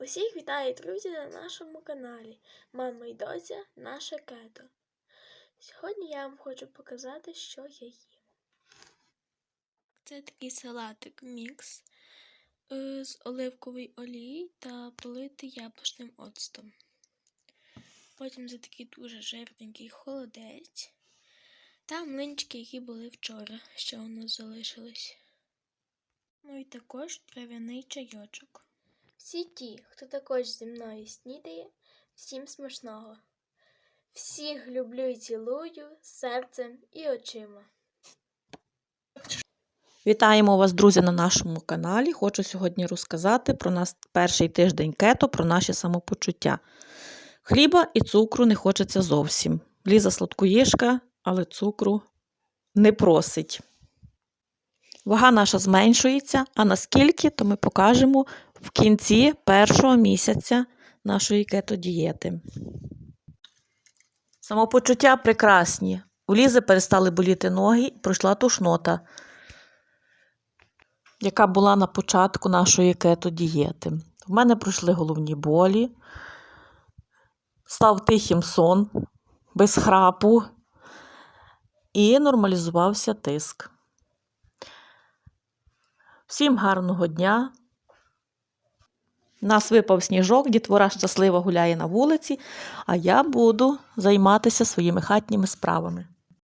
Усіх вітаю, друзі, на нашому каналі Мама і доця наше кето. Сьогодні я вам хочу показати, що я їм. Це такий салатик мікс е, з оливкової олії та политий яблучним оцтом. Потім за такий дуже жирненький холодець та млинчики, які були вчора, ще у нас залишились. Ну і також трав'яний чайочок. Всі ті, хто також зі мною снідає, всім смачного. Всіх люблю і цілую серцем і очима. Вітаємо вас, друзі, на нашому каналі. Хочу сьогодні розказати про нас перший тиждень кето, про наші самопочуття. Хліба і цукру не хочеться зовсім. Ліза сладкоїжка, але цукру не просить. Вага наша зменшується, а наскільки, то ми покажемо в кінці першого місяця нашої кето-дієти. Самопочуття прекрасні. У Лізи перестали боліти ноги, пройшла тушнота яка була на початку нашої кето-дієти. В мене пройшли головні болі, став тихим сон без храпу і нормалізувався тиск. Всім гарного дня! Нас випав сніжок, дітвора щасливо гуляє на вулиці, а я буду займатися своїми хатніми справами.